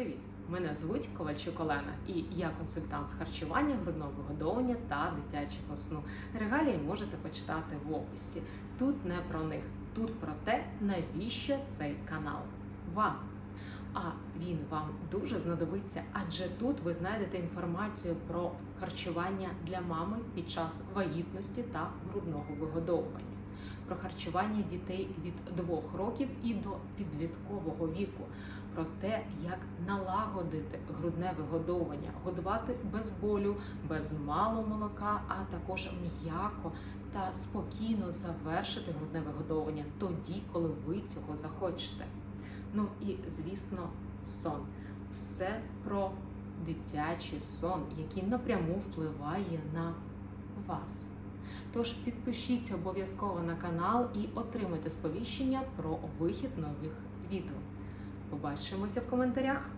Привіт! Мене звуть Ковальчук Олена, і я консультант з харчування, грудного вигодовування та дитячого сну. Регалії можете почитати в описі. Тут не про них, тут про те, навіщо цей канал вам. А він вам дуже знадобиться, адже тут ви знайдете інформацію про харчування для мами під час вагітності та грудного вигодовування, про харчування дітей від 2 років і до підліткового віку, про те, як налагодити грудне вигодовування, годувати без болю, без мало молока, а також м'яко та спокійно завершити грудне вигодовування тоді, коли ви цього захочете. Ну і звісно, сон. Все про дитячий сон, який напряму впливає на вас. Тож підпишіться обов'язково на канал і отримайте сповіщення про вихід нових відео. Побачимося в коментарях.